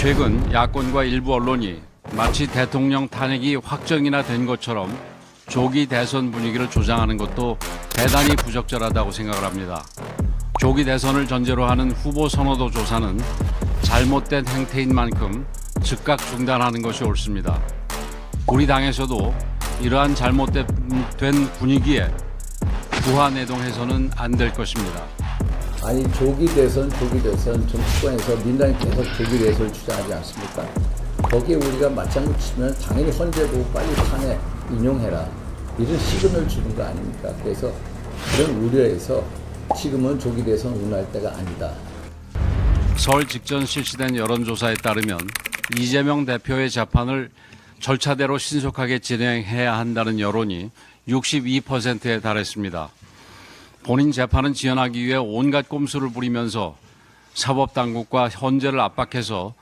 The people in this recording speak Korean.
최근 야권과 일부 언론이 마치 대통령 탄핵이 확정이나 된 것처럼 조기 대선 분위기를 조장하는 것도 대단히 부적절하다고 생각을 합니다. 조기 대선을 전제로 하는 후보 선호도 조사는 잘못된 행태인 만큼 즉각 중단하는 것이 옳습니다. 우리 당에서도 이러한 잘못된 분위기에 부하내동해서는 안 될 것입니다. 아니 조기 대선, 조기 대선 정치권에서 민당이 계속 조기 대선을 주장하지 않습니까? 거기에 우리가 맞장구 치면 당연히 헌재고 빨리 탄핵 인용해라 이런 시그널 주는 거 아닙니까? 그래서 그런 우려에서 지금은 조기 대선 운할 때가 아니다. 설 직전 실시된 여론조사에 따르면 이재명 대표의 재판을 절차대로 신속하게 진행해야 한다는 여론이 62%에 달했습니다. 본인 재판은 지연하기 위해 온갖 꼼수를 부리면서 사법당국과 헌재를 압박해서